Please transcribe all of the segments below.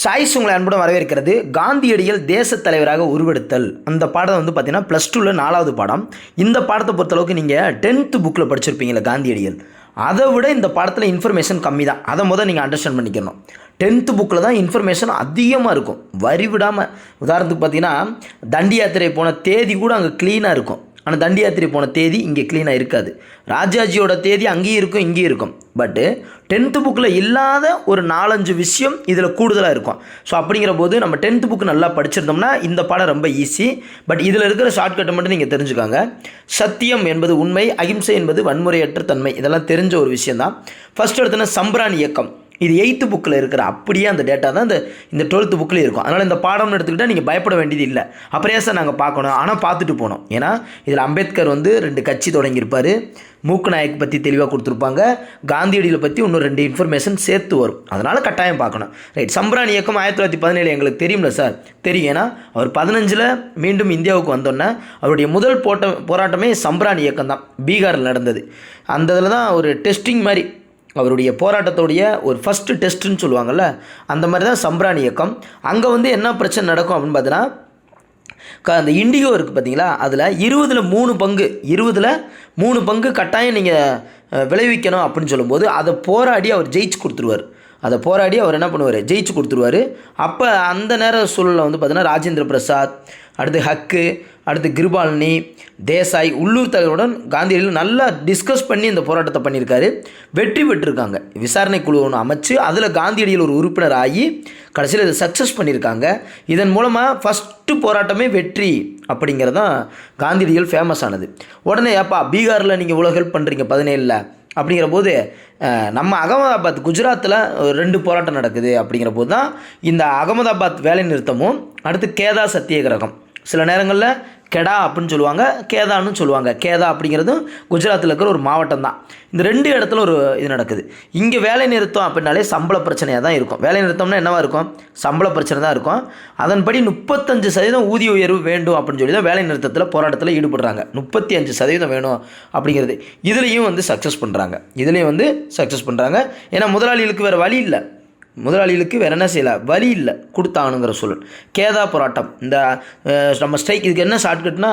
Choice உங்களை அன்புடன் வரவேற்கிறது. காந்தியடிகள் தேசத் தலைவராக உருவெடுத்தல். அந்த பாடம் வந்து பார்த்தீங்கன்னா ப்ளஸ் டூவில் நாலாவது பாடம். இந்த பாடத்தை பொறுத்தளவுக்கு நீங்கள் டென்த்து புக்கில் படிச்சிருப்பீங்களே காந்தியடிகள். அதை விட இந்த பாடத்தில் இன்ஃபர்மேஷன் கம்மி தான் அதை முதல் நீங்கள் அண்டர்ஸ்டாண்ட் பண்ணிக்கணும். டென்த்து புக்கில் தான் இன்ஃபர்மேஷன் அதிகமாக இருக்கும். வரி விடாமல் உதாரணத்துக்கு பார்த்தீங்கன்னா தண்டி யாத்திரை போன தேதி கூட அங்கே க்ளீனாக இருக்கும். ஆனால் தண்டி யாத்திரை போன தேதி இங்கே க்ளீனாக இருக்காது. ராஜாஜியோட தேதி அங்கேயும் இருக்கும் இங்கேயும் இருக்கும். பட்டு டென்த்து புக்கில் இல்லாத ஒரு நாலஞ்சு விஷயம் இதில் கூடுதலாக இருக்கும். ஸோ அப்படிங்கிற போது நம்ம டென்த்து புக்கு நல்லா படிச்சிருந்தோம்னா இந்த பாடம் ரொம்ப ஈஸி பட் இதில் இருக்கிற ஷார்ட்கட்டை மட்டும் நீங்கள் தெரிஞ்சுக்காங்க. சத்தியம் என்பது உண்மை அகிம்சை என்பது வன்முறையற்ற தன்மை. இதெல்லாம் தெரிஞ்ச ஒரு விஷயம் தான் ஃபர்ஸ்ட் எடுத்தோன்னா சம்பிரான் இயக்கம். இது எயித்து புக்கில் இருக்கிற அப்படியே அந்த டேட்டா தான் இந்த இந்த டுவெல்த்து புக்கில் இருக்கும். அதனால் இந்த பாடம்னு எடுத்துக்கிட்டால் நீங்கள் பயப்பட வேண்டியது இல்லை. அப்புறம் ஏன் சார் நாங்கள் பார்க்கணும்? ஆனால் பார்த்துட்டு போனோம். ஏன்னா இதில் அம்பேத்கர் வந்து ரெண்டு கட்சி தொடங்கியிருப்பார். மூக்கு நாயக் பற்றி தெளிவாக கொடுத்துருப்பாங்க. காந்தியடிகளை பற்றி இன்னும் ரெண்டு இன்ஃபர்மேஷன் சேர்த்து வரும். அதனால் கட்டாயம் பார்க்கணும். ரைட் சம்பராணி இயக்கம் ஆயிரத்தி தொள்ளாயிரத்தி பதினேழு எங்களுக்கு தெரியும்ல சார் தெரியும். ஏன்னா அவர் பதினஞ்சில் மீண்டும் இந்தியாவுக்கு வந்தோன்னே அவருடைய முதல் போட்ட போராட்டமே சம்பராணி இயக்கம் தான் பீகாரில் நடந்தது. அந்த இதில் தான் ஒரு டெஸ்டிங் மாதிரி அவருடைய போராட்டத்துடைய ஒரு ஃபஸ்ட்டு டெஸ்ட்டுன்னு சொல்லுவாங்கள்ல அந்த மாதிரி தான் சம்ரான் இயக்கம். அங்கே வந்து என்ன பிரச்சனை நடக்கும் அப்படின்னு பார்த்தீங்கன்னா க அந்த இண்டிகோ இருக்குது பார்த்தீங்களா அதில் இருபதில் மூணு பங்கு இருபதில் மூணு பங்கு கட்டாயம் நீங்கள் விளைவிக்கணும் அப்படின்னு சொல்லும்போது அதை போராடி அவர் ஜெயிச்சு கொடுத்துருவார். அதை போராடி அவர் என்ன பண்ணுவார்? ஜெயிச்சு கொடுத்துருவார். அப்போ அந்த நேர சூழலில் வந்து பார்த்தீங்கன்னா ராஜேந்திர பிரசாத் அடுத்து ஹக்கு அடுத்து கிருபாலினி தேசாய் உள்ளூர் தலைவருடன் காந்தியடிகள் நல்லா டிஸ்கஸ் பண்ணி இந்த போராட்டத்தை பண்ணியிருக்காரு. வெற்றி பெற்றிருக்காங்க. விசாரணை குழு ஒன்று அமைச்சு அதில் காந்தியடிகள் ஒரு உறுப்பினர் ஆகி கடைசியில் இதை சக்ஸஸ் பண்ணியிருக்காங்க. இதன் மூலமாக ஃபஸ்ட்டு போராட்டமே வெற்றி அப்படிங்கிறது தான் காந்தியடிகள் ஃபேமஸ் ஆனது. உடனே ஏப்பா பீகாரில் நீங்கள் இவ்வளோ ஹெல்ப் பண்ணுறீங்க பதினேழில். அப்படிங்கிற போது நம்ம அகமதாபாத் குஜராத்தில் ரெண்டு போராட்டம் நடக்குது அப்படிங்கிற போது தான் இந்த அகமதாபாத் வேலை நிறுத்தமும் அடுத்து கேதா சத்தியாகிரகம். சில நேரங்களில் கெடா அப்படின்னு சொல்லுவாங்க கேதான்னு சொல்லுவாங்க. கேதா அப்படிங்கிறதும் குஜராத்தில் இருக்கிற ஒரு மாவட்டம் தான் இந்த ரெண்டு இடத்துல ஒரு இது நடக்குது. இங்கே வேலை நிறுத்தம் அப்படின்னாலே சம்பள பிரச்சனையாக தான் இருக்கும். வேலை நிறுத்தம்னா என்னவாக இருக்கும்? சம்பள பிரச்சனை தான் இருக்கும். அதன்படி முப்பத்தஞ்சு சதவீதம் ஊதிய உயர்வு வேண்டும் அப்படின்னு சொல்லி தான் வேலை நிறுத்தத்தில் போராட்டத்தில் ஈடுபடுறாங்க. முப்பத்தி அஞ்சு சதவீதம் வேணும் அப்படிங்கிறது இதுலேயும் வந்து சக்ஸஸ் பண்ணுறாங்க இதுலேயும் வந்து சக்ஸஸ் பண்ணுறாங்க ஏன்னா முதலாளிகளுக்கு வேறு வழி இல்லை. முதலாளிகளுக்கு வேறு என்ன செய்யலை? வழி இல்லை. கொடுத்தானுங்கிற சூழல். கேதா போராட்டம். இந்த நம்ம ஸ்ட்ரைக் இதுக்கு என்ன ஷார்ட்கட்னா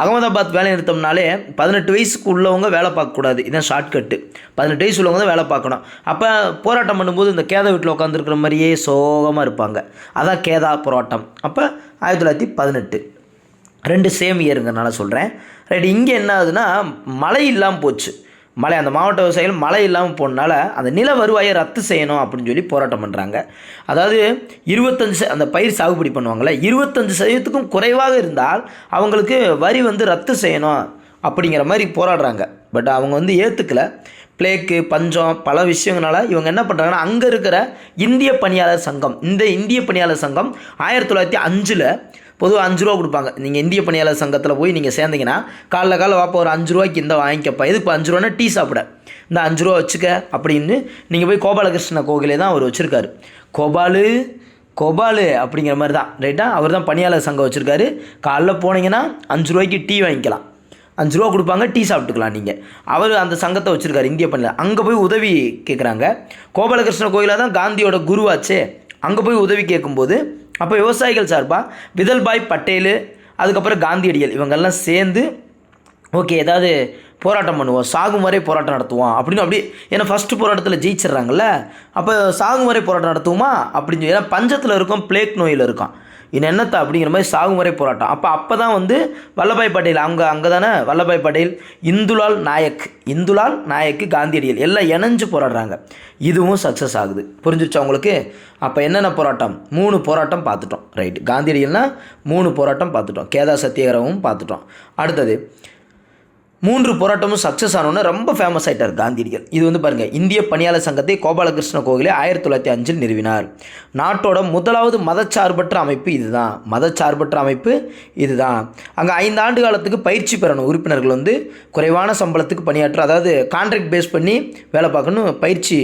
அகமதாபாத் வேலை நிறுத்தம்னாலே பதினெட்டு வயசுக்கு உள்ளவங்க வேலை பார்க்கக்கூடாது இதுதான் ஷார்ட்கட்டு பதினெட்டு வயசு உள்ளவங்க தான் வேலை பார்க்கணும். அப்போ போராட்டம் பண்ணும்போது இந்த கேதா வீட்டில் உட்காந்துருக்கிற மாதிரியே சோகமாக இருப்பாங்க. அதான் கேதா போராட்டம். அப்போ ஆயிரத்தி தொள்ளாயிரத்தி பதினெட்டு. ரெண்டு சேம் இயருங்கிறனால சொல்கிறேன் ரைட் இங்கே என்ன ஆகுதுன்னா மழை இல்லாமல் போச்சு. மழை அந்த மாவட்ட விவசாயிகள் மழை இல்லாமல் போனனால அந்த நில வருவாயை ரத்து செய்யணும் அப்படின்னு சொல்லி போராட்டம் பண்ணுறாங்க அதாவது இருபத்தஞ்சு ச- அந்த பயிர் சாகுபடி பண்ணுவாங்கள்ல இருபத்தஞ்சு சதவீதத்துக்கும் குறைவாக இருந்தால் அவங்களுக்கு வரி வந்து ரத்து செய்யணும் அப்படிங்கிற மாதிரி போராடுறாங்க. பட் அவங்க வந்து ஏற்றுக்கல பிளேக்கு பஞ்சம் பல விஷயங்களால இவங்க என்ன பண்ணுறாங்கன்னா அங்கே இருக்கிற இந்திய பணியாளர் சங்கம் இந்த இந்திய பணியாளர் சங்கம் ஆயிரத்தி தொள்ளாயிரத்தி அஞ்சில் பொதுவாக அஞ்சு ரூபா கொடுப்பாங்க. நீங்கள் இந்திய பணியாளர் சங்கத்தில் போய் நீங்கள் சேர்ந்தீங்கன்னா காலைல காலை வாப்பா ஒரு அஞ்சு ரூபாய்க்கு இந்த வாங்கிக்கப்பா. எதுக்கு அஞ்சு ரூபானா டீ சாப்பிட. இந்த அஞ்சு ரூபா வச்சுக்க அப்படின்னு நீங்கள் போய் கோபாலகிருஷ்ண கோகிலே தான் அவர் வச்சுருக்காரு. கோபாலு கோபாலு அப்படிங்கிற மாதிரி தான் ரைட்டா அவர் தான் பணியாளர் சங்கம் வச்சுருக்காரு. காலைல போனீங்கன்னா அஞ்சு ரூபாய்க்கு டீ வாங்கிக்கலாம். அஞ்சு ரூபா கொடுப்பாங்க டீ சாப்பிட்டுக்கலாம் நீங்கள் அவர் அந்த சங்கத்தை வச்சுருக்காரு இந்திய பணியில் அங்கே போய் உதவி கேட்குறாங்க கோபாலகிருஷ்ண கோயிலாக தான் காந்தியோட குருவாச்சே. அங்கே போய் உதவி கேட்கும்போது அப்போ விவசாயிகள் சார்பாக விதல்பாய் பட்டேலு அதுக்கப்புறம் காந்தியடிகள் இவங்கெல்லாம் சேர்ந்து ஓகே ஏதாவது போராட்டம் பண்ணுவோம் சாகும் வரை போராட்டம் நடத்துவோம் அப்படின்னு அப்படி ஏன்னா ஃபஸ்ட்டு போராட்டத்தில் ஜெயிச்சிடுறாங்கல்ல அப்போ சாகும் வரை போராட்டம் நடத்துவோமா அப்படின்னு சொல்லி ஏன்னா பஞ்சத்தில் இருக்கும் பிளேக் நோயில் இருக்கும். இது என்னத்தை அப்படிங்கிற மாதிரி சாகுமுறை போராட்டம். அப்போ அப்போ தான் வந்து வல்லபாய் பட்டேல் அவங்க அங்கே தானே வல்லபாய் பட்டேல் இந்துலால் நாயக் இந்துலால் நாயக்கு காந்தியடிகள் எல்லாம் இணைஞ்சு போராடுறாங்க. இதுவும் சக்ஸஸ் ஆகுது. புரிஞ்சிருச்சா உங்களுக்கு? அப்போ என்னென்ன போராட்டம்? மூணு போராட்டம் பார்த்துட்டோம். ரைட் காந்தியடிகள்னால் மூணு போராட்டம் பார்த்துட்டோம். கேதா சத்தியாகிரகமும் பார்த்துட்டோம். அடுத்தது மூன்று போராட்டமும் சக்ஸஸ் ஆனோன்னு ரொம்ப ஃபேமஸ் ஆகிட்டார் காந்தியடிகள். இது வந்து பாருங்கள் இந்திய பணியாளர் சங்கத்தை கோபாலகிருஷ்ண கோகிலே ஆயிரத்தி தொள்ளாயிரத்தி அஞ்சில் நிறுவினார். நாட்டோட முதலாவது மதச்சார்பற்ற அமைப்பு இதுதான். மதச்சார்பற்ற அமைப்பு இதுதான். அங்கே ஐந்து ஆண்டு காலத்துக்கு பயிற்சி பெறணும். உறுப்பினர்கள் வந்து குறைவான சம்பளத்துக்கு பணியாற்ற அதாவது கான்ட்ராக்ட் பேஸ் பண்ணி வேலை பார்க்கணும் பயிற்சி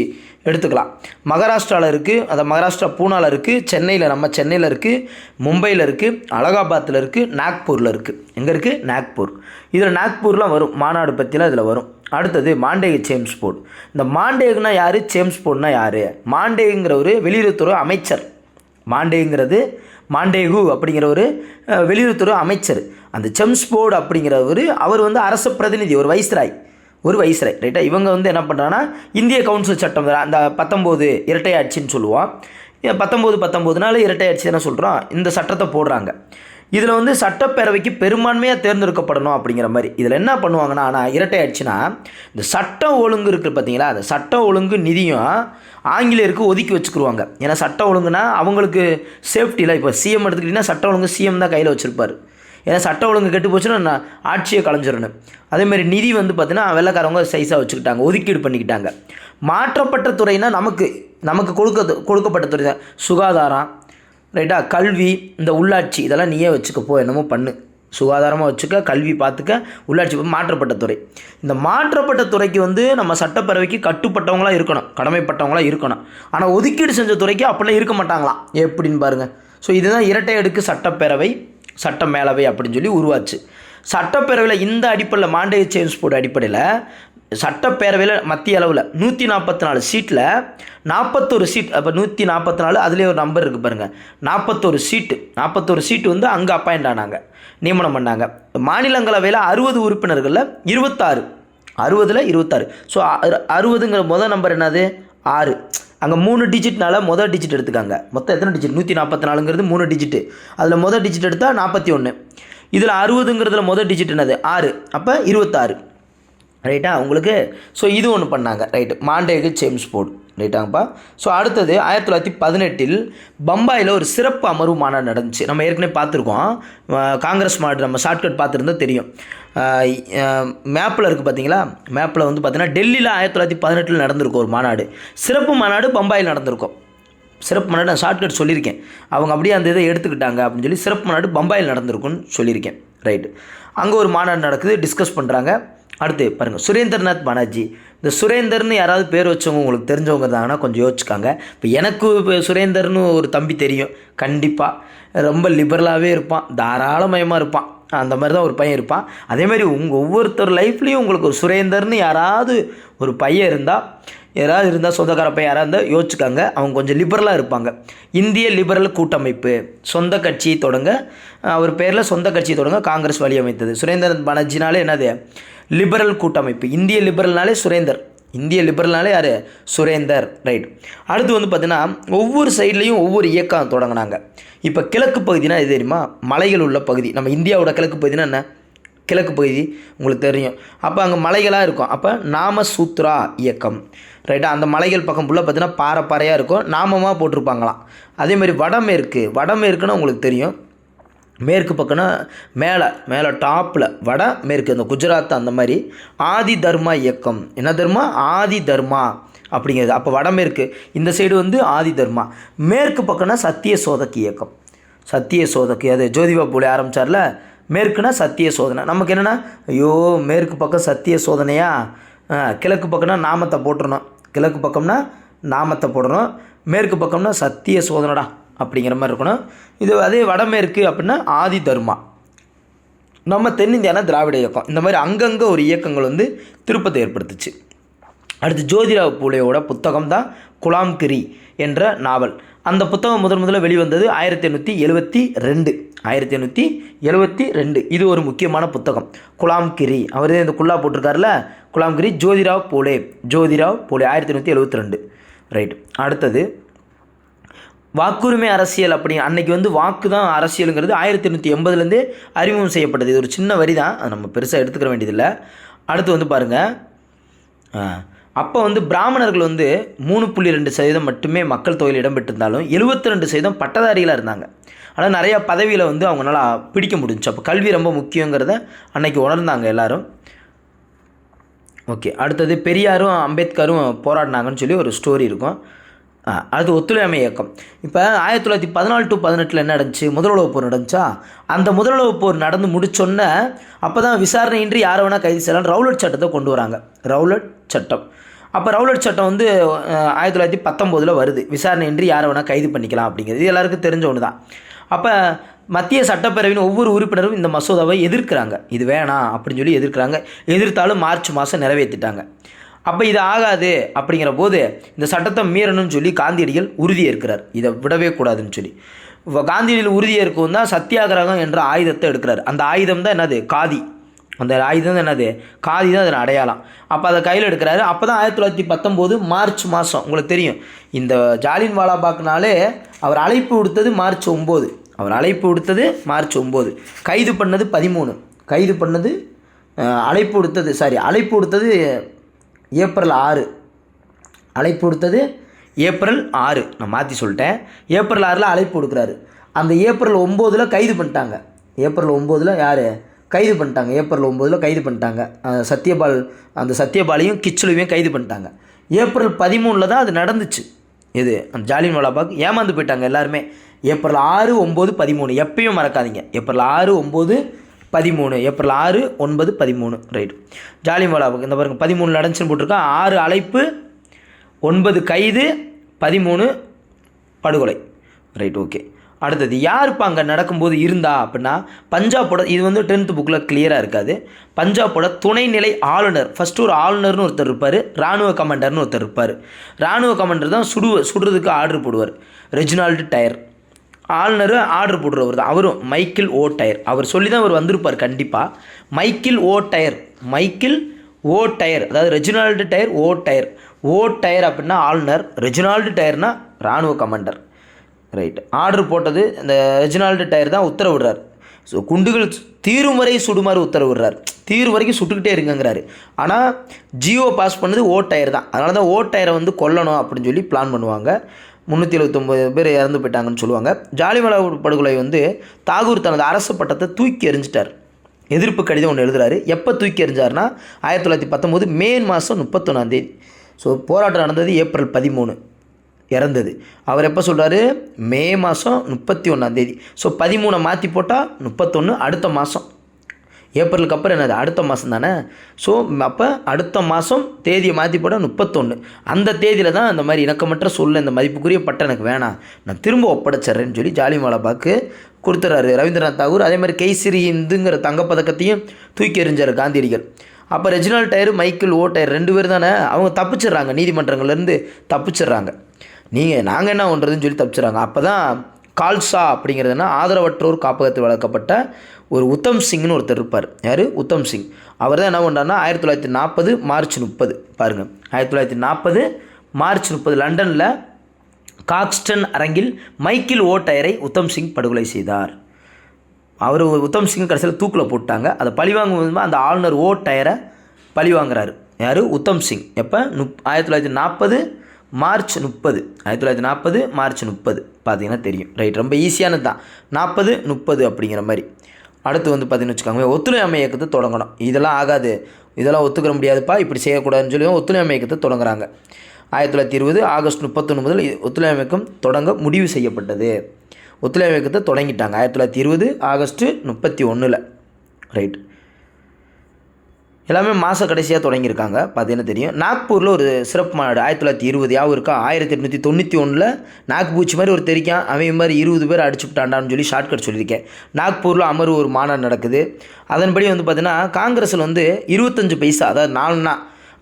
எடுத்துக்கலாம். மகாராஷ்டிராவில் இருக்குது அதை மகாராஷ்டிரா பூனாவில் இருக்குது சென்னையில் நம்ம சென்னையில் இருக்குது மும்பையில் இருக்குது அலகாபாத்தில் இருக்குது நாக்பூரில் இருக்குது எங்கே இருக்குது நாக்பூர். இதில் நாக்பூர்லாம் வரும் மாநாடு பற்றிலாம் இதில் வரும். அடுத்தது மாண்டேக சேம்ஸ் போர்டு. இந்த மாண்டேகுனா யார்? சேம்ஸ் போர்டுனா யார்? மாண்டேங்கிற ஒரு வெளியுறவுத்துறை அமைச்சர். மாண்டேங்கிறது மாண்டேகு அப்படிங்கிற ஒரு வெளியுறவுத்துறை அமைச்சர். அந்த செம்ஸ்போர்டு அப்படிங்கிறவர் அவர் வந்து அரசு பிரதிநிதி ஒரு வைஸ்ராய். ஒரு வைஸ்ராய் ரைட்டா இவங்க வந்து என்ன பண்ணுறாங்கன்னா இந்திய கவுன்சில் சட்டம் அந்த பத்தொம்போது இரட்டை ஆட்சின்னு சொல்லுவோம் பத்தொம்போது பத்தொம்போதுனால இரட்டை ஆட்சி தானே சொல்கிறோம் இந்த சட்டத்தை போடுறாங்க. இதில் வந்து சட்டப்பேரவைக்கு பெரும்பான்மையாக தேர்ந்தெடுக்கப்படணும் அப்படிங்கிற மாதிரி. இதில் என்ன பண்ணுவாங்கன்னா ஆனால் இரட்டை ஆட்சினா இந்த சட்டம் ஒழுங்கு இருக்குது பார்த்தீங்களா அந்த சட்டம் ஒழுங்கு நிதியும் ஆங்கிலேயருக்கு ஒதுக்கி வச்சுக்கிருவாங்க. ஏன்னா சட்டம் ஒழுங்குனா அவங்களுக்கு சேஃப்டியில் இப்போ சிஎம் எடுத்துக்கிட்டிங்கன்னா சட்டம் ஒழுங்கு சிஎம் தான் கையில் வச்சுருப்பார். ஏன்னா சட்டம் ஒழுங்கு கெட்டு போச்சுன்னா நான் ஆட்சியை கலைஞ்சிடணும். அதேமாதிரி நிதி வந்து பார்த்தீங்கன்னா வெள்ளைக்காரவங்க சைஸாக வச்சுக்கிட்டாங்க ஒதுக்கீடு பண்ணிக்கிட்டாங்க. மாற்றப்பட்ட துறைனா நமக்கு நமக்கு கொடுக்க கொடுக்கப்பட்ட துறை தான். சுகாதாரம் ரைட்டா கல்வி இந்த உள்ளாட்சி இதெல்லாம் நீயே வச்சுக்க போ என்னமோ பண்ணு. சுகாதாரமாக வச்சுக்க கல்வி பார்த்துக்க உள்ளாட்சி மாற்றப்பட்ட துறை. இந்த மாற்றப்பட்ட துறைக்கு வந்து நம்ம சட்டப்பேரவைக்கு கட்டுப்பட்டவங்களாக இருக்கணும் கடமைப்பட்டவங்களாக இருக்கணும். ஆனால் ஒதுக்கீடு செஞ்ச துறைக்கு அப்படிலாம் இருக்க மாட்டாங்களாம். எப்படின்னு பாருங்கள் ஸோ இதுதான் இரட்டை அடுக்கு சட்டப்பேரவை. சட்ட மேலவை அப்படின்னு சொல்லி உருவாச்சு. சட்டப்பேரவையில் இந்த அடிப்படையில் மாண்டே சேஞ்ச் போர்டு அடிப்படையில் சட்டப்பேரவையில் மத்திய அளவில் நூற்றி நாற்பத்தி நாலு சீட்டில் நாற்பத்தொரு சீட் அப்போ நூற்றி நாற்பத்தி நாலு அதுலேயே ஒரு நம்பர் இருக்குது பாருங்கள் நாற்பத்தொரு சீட்டு நாற்பத்தொரு சீட்டு வந்து அங்கே அப்பாயிண்ட் ஆனாங்க. நியமனம் பண்ணாங்க. மாநிலங்களவையில் அறுபது உறுப்பினர்களில் இருபத்தாறு அறுபதில் இருபத்தாறு. ஸோ அறுபதுங்கிற முதல் நம்பர் என்னது? ஆறு. அங்கே மூணு டிஜிட்னால மொதல் டிஜிட் எடுத்துக்காங்க. மொத்தம் எத்தனை டிஜிட்? நூற்றி நாற்பத்தி நாலுங்கிறது மூணு டிஜிட்டு. அதில் மொதல் டிஜிட் எடுத்தால் நாற்பத்தி ஒன்று இதில் அறுபதுங்கிறதுல மொதல் டிஜிட் என்னது? ஆறு. அப்போ இருபத்தாறு. ரைட்டா உங்களுக்கு ஸோ இது ஒன்று பண்ணாங்க. ரைட்டு மாண்டேகு சேம்ஸ் போர்டு ரைட்டாங்கப்பா ஸோ அடுத்தது ஆயிரத்தி தொள்ளாயிரத்தி பதினெட்டில் பம்பாயில் ஒரு சிறப்பு அமர்வு மாநாடு நடந்துச்சு. நம்ம ஏற்கனவே பார்த்துருக்கோம். காங்கிரஸ் மாநாடு நம்ம ஷார்ட்கட் பார்த்துருந்தா தெரியும். மேப்பில் இருக்குது பார்த்தீங்களா மேப்பில் வந்து பார்த்தீங்கன்னா டெல்லியில் ஆயிரத்தி தொள்ளாயிரத்தி பதினெட்டில் நடந்திருக்கும் ஒரு மாநாடு. சிறப்பு மாநாடு பம்பாயில் நடந்திருக்கும். சிறப்பு மாநாடு நான் ஷார்ட்கட் சொல்லியிருக்கேன். அவங்க அப்படியே அந்த இதை எடுத்துக்கிட்டாங்க அப்படின்னு சொல்லி சிறப்பு மாநாடு பம்பாயில் நடந்திருக்கும்னு சொல்லியிருக்கேன். ரைட்டு அங்கே ஒரு மாநாடு நடக்குது டிஸ்கஸ் பண்ணுறாங்க அடுத்து பாருங்கள் சுரேந்திரநாத் பானர்ஜி. இந்த சுரேந்தர்னு யாராவது பேர் வச்சவங்க உங்களுக்கு தெரிஞ்சவங்க இருந்தாங்கன்னா கொஞ்சம் யோசிச்சுக்காங்க. இப்போ எனக்கு இப்போ சுரேந்தர்னு ஒரு தம்பி தெரியும். கண்டிப்பாக ரொம்ப லிபரலாகவே இருப்பான். தாராளமயமாக இருப்பான். அந்த மாதிரி தான் ஒரு பையன் இருப்பான். அதே மாதிரி உங்கள் ஒவ்வொருத்தர் லைஃப்லேயும் உங்களுக்கு ஒரு சுரேந்தர்னு யாராவது ஒரு பையன் இருந்தால் யாராவது இருந்தால் சொந்தக்கார பையன் யாராக இருந்தால் யோசிச்சுக்காங்க. அவங்க கொஞ்சம் லிபரலாக இருப்பாங்க. இந்திய லிபரல் கூட்டமைப்பு சொந்த கட்சியை தொடங்க அவர் பேரில் சொந்த கட்சியை தொடங்க காங்கிரஸ் வழி அமைத்தது. சுரேந்திரன் பானர்ஜினாலே என்னது? லிபரல் கூட்டமைப்பு. இந்திய லிபரல்னாலே சுரேந்தர். இந்திய லிபரல்னாலே யார்? சுரேந்தர் ரைட் அடுத்து வந்து பார்த்தீங்கன்னா ஒவ்வொரு சைட்லேயும் ஒவ்வொரு இயக்கம் தொடங்கினாங்க. இப்போ கிழக்கு பகுதினா இது தெரியுமா? மலைகள் உள்ள பகுதி. நம்ம இந்தியாவோட கிழக்கு பகுதினா என்ன? கிழக்கு பகுதி உங்களுக்கு தெரியும். அப்போ அங்கே மலைகளாக இருக்கும். அப்போ நாம சூத்ரா இயக்கம் ரைட்டா அந்த மலைகள் பக்கம் ஃபுல்லாக பார்த்தீங்கன்னா பாறை பாறையாக இருக்கும். நாமமாக போட்டிருப்பாங்களாம். அதே மாதிரி வடமேற்கு. வடமேற்குன்னா உங்களுக்கு தெரியும். மேற்கு பக்கம்னா மேலே மேலே டாப்பில் வட மேற்கு இந்த குஜராத் அந்த மாதிரி. ஆதி தர்மா இயக்கம். என்ன தர்மா? ஆதி தர்மா அப்படிங்கிறது. அப்போ வடமேற்கு இந்த சைடு வந்து ஆதி தர்மா. மேற்கு பக்கம்னா சத்திய சோதக் இயக்கம். சத்திய சோதக்கு அது ஜோதிபா பூலே ஆரம்பித்தார்ல மேற்குனா சத்திய சோதனை. நமக்கு என்னென்னா ஐயோ மேற்கு பக்கம் சத்திய சோதனையா? கிழக்கு பக்கம்னா நாமத்தை போட்டுடணும் கிழக்கு பக்கம்னா நாமத்தை போடணும். மேற்கு பக்கம்னா சத்திய சோதனைடா. அப்படிங்கிற மாதிரி இருக்கணும். இது அதே வடமேற்கு அப்படின்னா ஆதி தர்மா. நம்ம தென்னிந்தியானா திராவிட இயக்கம். இந்த மாதிரி அங்கங்கே ஒரு இயக்கங்கள் வந்து திருப்பத்தை ஏற்படுத்துச்சு. அடுத்து ஜோதிராவ் பூலேயோட புத்தகம் தான் குலாம்கிரி என்ற நாவல். அந்த புத்தகம் முதன் முதல்ல வெளிவந்தது ஆயிரத்தி எண்ணூற்றி எழுபத்தி ரெண்டு. ஆயிரத்தி எண்ணூற்றி எழுபத்தி ரெண்டு. இது ஒரு முக்கியமான புத்தகம். குலாம்கிரி. அவர் இந்த குல்லா போட்டிருக்காருல குலாம்கிரி ஜோதிராவ் பூலே. ஜோதிராவ் பூலே. ஆயிரத்தி எண்ணூற்றி எழுபத்தி ரெண்டு. ரைட் அடுத்தது வாக்குரிமை அரசியல் அப்படி அன்னைக்கு வந்து வாக்கு தான் அரசியலுங்கிறது ஆயிரத்தி எண்ணூற்றி எண்பதுலேருந்தே அறிமுகம் செய்யப்பட்டது. இது ஒரு சின்ன வரி தான் அது நம்ம பெருசாக எடுத்துக்கிற வேண்டியதில்லை. அடுத்து வந்து பாருங்கள் அப்போ வந்து பிராமணர்கள் வந்து மூணு புள்ளி ரெண்டு சதவீதம் மட்டுமே மக்கள் தொகையில் இடம்பெற்றிருந்தாலும் எழுபத்தி ரெண்டு சதவீதம் பட்டதாரிகளாக இருந்தாங்க. ஆனால் நிறையா பதவியில் வந்து அவங்களால பிடிக்க முடிஞ்சு அப்போ கல்வி ரொம்ப முக்கியங்கிறத அன்னைக்கு உணர்ந்தாங்க எல்லாரும். ஓகே அடுத்தது பெரியாரும் அம்பேத்கரும் போராடினாங்கன்னு சொல்லி ஒரு ஸ்டோரி இருக்கும். அது அடுத்து ஒத்துழையாமை இயக்கம். இப்போ ஆயிரத்தி தொள்ளாயிரத்தி பதினாலு டு பதினெட்டில் என்ன நடந்துச்சு? முதலுலகப் போர் நடந்துச்சா? அந்த முதலுலகப் போர் நடந்து முடிச்சோன்ன அப்போ தான் விசாரணையின்றி யாரை வேணால் கைது செய்யலாம் ரவுலட் சட்டத்தை கொண்டு வராங்க. ரவுலட் சட்டம். அப்போ ரவுலட் சட்டம் வந்து ஆயிரத்தி தொள்ளாயிரத்தி பத்தொம்போதில் வருது. விசாரணையின்றி யாரை வேணால் கைது பண்ணிக்கலாம் அப்படிங்கிறது. இது எல்லாருக்கும் தெரிஞ்ச ஒன்று தான் அப்போ மத்திய சட்டப்பேரவையின் ஒவ்வொரு உறுப்பினரும் இந்த மசோதாவை எதிர்க்கிறாங்க. இது வேணாம் அப்படின்னு சொல்லி எதிர்க்கிறாங்க. எதிர்த்தாலும் மார்ச் மாதம் நிறைவேற்றிட்டாங்க அப்போ இது ஆகாது அப்படிங்கிற போது இந்த சட்டத்தை மீறணும்னு சொல்லி காந்தியடிகள் உறுதியேற்கிறார். இதை விடவே கூடாதுன்னு சொல்லி. காந்தியடிகள் உறுதியேற்கவும் தான் சத்தியாகிரகம் என்ற ஆயுதத்தை எடுக்கிறார். அந்த ஆயுதம் தான் என்னது? காதி. அந்த ஆயுதம் தான் என்னது? காதி தான் அதில் அடையாளம். அப்போ அதை கையில் எடுக்கிறாரு. அப்போ தான் ஆயிரத்தி தொள்ளாயிரத்தி பத்தொம்போது மார்ச் மாதம் உங்களுக்கு தெரியும். இந்த ஜாலின் வாலாபாக்னாலே அவர் அழைப்பு விடுத்தது மார்ச் ஒம்பது. அவர் அழைப்பு விடுத்தது மார்ச் ஒம்பது. கைது பண்ணது பதிமூணு. கைது பண்ணது அழைப்பு விடுத்தது சாரி அழைப்பு விடுத்தது ஏப்ரல் ஆறு. அழைப்பு கொடுத்தது ஏப்ரல் ஆறு. நான் மாற்றி சொல்லிட்டேன். ஏப்ரல் ஆறில் அழைப்பு கொடுக்குறாரு. அந்த ஏப்ரல் ஒம்போதில் கைது பண்ணிட்டாங்க. ஏப்ரல் ஒம்போதில் யார்? கைது பண்ணிட்டாங்க. ஏப்ரல் ஒம்போதில் கைது பண்ணிட்டாங்க. சத்யபால் அந்த சத்யபாலையும் கிச்சலுவையும் கைது பண்ணிட்டாங்க. ஏப்ரல் பதிமூணில் தான் அது நடந்துச்சு. இது அந்த ஜாலியன் வாலாபாக் ஏமாந்து போயிட்டாங்க எல்லாருமே. ஏப்ரல் ஆறு ஒம்பது பதிமூணு. எப்பயும் மறக்காதீங்க. ஏப்ரல் ஆறு ஒம்பது பதிமூணு ஏப்ரல் ஆறு ஒன்பது பதிமூணு. ரைட் ஜாலியன் இந்த பாருங்கள் பதிமூணு நடந்துச்சுன்னு போட்டிருக்கேன் ஆறு அழைப்பு ஒன்பது கைது பதிமூணு படுகொலை. ரைட் ஓகே அடுத்தது யார் இப்போ அங்கே நடக்கும்போது இருந்தா அப்படின்னா பஞ்சாபோட இது வந்து டென்த் புக்கில் கிளியராக இருக்காது. பஞ்சாபோட துணைநிலை ஆளுநர் ஃபஸ்ட்டு ஒரு ஆளுநர்னு ஒருத்தர் இருப்பார் ராணுவ கமாண்டர்னு ஒருத்தர் இருப்பார். ராணுவ கமாண்டர் தான் சுடு சுடுறதுக்கு ஆர்டர் போடுவார். ரெஜினால்டு டயர் ஆளுநரும் ஆர்டர் போடுறவர் தான் அவரும் மைக்கிள் ஓ டயர். அவர் சொல்லி தான் அவர் வந்திருப்பார் கண்டிப்பாக மைக்கிள் ஓ டயர். Michael O'Dwyer. அதாவது ரெஜினால்டு டயர் ஓ டயர். ஓ டயர் அப்படின்னா ஆளுநர் ரெஜினால்டு டயர்னா ராணுவ கமாண்டர். ரைட். ஆர்டர் போட்டது இந்த ரெஜினால்டு டயர் தான் உத்தரவிடுறார். ஸோ குண்டுகள் தீரும் வரை சுடுமாறு உத்தரவிடுறார். தீர் வரைக்கும் சுட்டுக்கிட்டே இருங்கங்கிறாரு. ஆனால் ஜியோ பாஸ் பண்ணது ஓ டயர் தான். அதனால தான் ஓ டயரை வந்து கொல்லணும் அப்படின்னு சொல்லி பிளான் பண்ணுவாங்க. முந்நூற்றி எழுபத்தொம்பது பேர் இறந்து போயிட்டாங்கன்னு சொல்லுவாங்க. ஜாலிமலா படுகொலை வந்து தாகூர் தனது அரசு பட்டத்தை தூக்கி எறிஞ்சிட்டார். எதிர்ப்பு கடிதம் ஒன்று எழுதுறாரு. எப்போ தூக்கி எறிஞ்சார்னா ஆயிரத்தி தொள்ளாயிரத்தி பத்தொம்போது மே மாதம் முப்பத்தொன்னாந்தேதி ஸோ போராட்டம் நடந்தது ஏப்ரல் பதிமூணு. இறந்தது. அவர் எப்போ சொல்கிறாரு மே மாதம் முப்பத்தி ஒன்றாந்தேதி ஸோ பதிமூணை மாற்றி போட்டால் முப்பத்தொன்று அடுத்த மாதம் ஏப்ரலுக்கு அப்புறம் என்னது? அடுத்த மாதம் தானே? ஸோ அப்போ அடுத்த மாதம் தேதியை மாற்றி போட முப்பத்தொன்று அந்த தேதியில் தான் அந்த மாதிரி இணக்கமற்ற சொல்ல இந்த மதிப்புக்குரிய பட்டம் எனக்கு வேணாம். நான் திரும்ப ஒப்படைச்சிட்றேன்னு சொல்லி ஜாலிமாலாபாக்கு கொடுத்துறாரு ரவீந்திரநாத் தாகூர். அதே மாதிரி கைசிறி இந்துங்கிற தங்கப்பதக்கத்தையும் தூக்கி எறிஞ்சார் காந்தியடிகள். அப்போ ரெஜினால் டயர் மைக்கேல் ஓ டயர் ரெண்டு பேர் தானே அவங்க தப்பிச்சிடுறாங்க. நீதிமன்றங்கள்லேருந்து தப்பிச்சிடுறாங்க. நீங்கள் நாங்கள் என்ன பண்ணுறதுன்னு சொல்லி தப்பிச்சிடுறாங்க. அப்போ தான் கால்சா அப்படிங்கிறதுனா ஆதரவற்றோர் காப்பகத்தில் வளர்க்கப்பட்ட ஒரு உத்தம் சிங்னு ஒருத்தர் இருப்பார். யார்? உத்தம் சிங். அவர் தான் என்ன பண்ணுறாருன்னா ஆயிரத்தி தொள்ளாயிரத்தி நாற்பது மார்ச் முப்பது. பாருங்கள் ஆயிரத்தி தொள்ளாயிரத்தி நாற்பது மார்ச் முப்பது லண்டனில் காக்ஸ்டன் அரங்கில் மைக்கேல் ஓ டயரை உத்தம் சிங் படுகொலை செய்தார். அவர் உத்தம் சிங் கடைசியில் தூக்கில் போட்டாங்க. அதை பழிவாங்கும் விதமாக அந்த ஆளுநர் ஓ டயரை பழிவாங்குறாரு யார்? உத்தம் சிங். எப்போ? நுப் ஆயிரத்தி தொள்ளாயிரத்தி நாற்பது மார்ச் முப்பது. ஆயிரத்தி தொள்ளாயிரத்தி நாற்பது மார்ச் முப்பது. பார்த்தீங்கன்னா தெரியும். ரைட். ரொம்ப ஈஸியானது தான் நாற்பது முப்பது அப்படிங்கிற மாதிரி. அடுத்து வந்து பார்த்தீங்கன்னு வச்சுக்கோங்க ஒத்துழையாமை இயக்கத்தை தொடங்கணும். இதெல்லாம் ஆகாது. இதெல்லாம் ஒத்துக்கிற முடியாதுப்பா இப்படி செய்யக்கூடாதுன்னு சொல்லி ஒத்துழையாமை இயக்கத்தை தொடங்குறாங்க. ஆயிரத்தி தொள்ளாயிரத்தி இருபது ஆகஸ்ட் முப்பத்தொன்று முதல் ஒத்துழையாமை இயக்கம் தொடங்க முடிவு செய்யப்பட்டது. ஒத்துழையாமை இயக்கத்தை தொடங்கிட்டாங்க. ஆயிரத்தி தொள்ளாயிரத்தி இருபது ஆகஸ்ட்டு முப்பத்தி ஒன்றில் ரைட் எல்லாமே மாத கடைசியாக தொடங்கியிருக்காங்க. பார்த்தீங்கன்னா தெரியும். நாக்பூரில் ஒரு சிறப்பு மாநாடு ஆயிரத்தி தொள்ளாயிரத்தி இருபது யாவும் இருக்கா? ஆயிரத்தி எட்நூற்றி தொண்ணூற்றி ஒன்றில் நாக்பூச்சி மாதிரி ஒரு தெரிக்கான் அவன் மாதிரி இருபது பேர் அடிச்சு விட்டாண்டான்னு சொல்லி ஷார்ட்கட் சொல்லியிருக்கேன். நாக்பூரில் அமர்வு ஒரு மாநாடு நடக்குது. அதன்படி வந்து பார்த்தீங்கன்னா காங்கிரஸில் வந்து இருபத்தஞ்சு பைசா அதாவது நாலுனா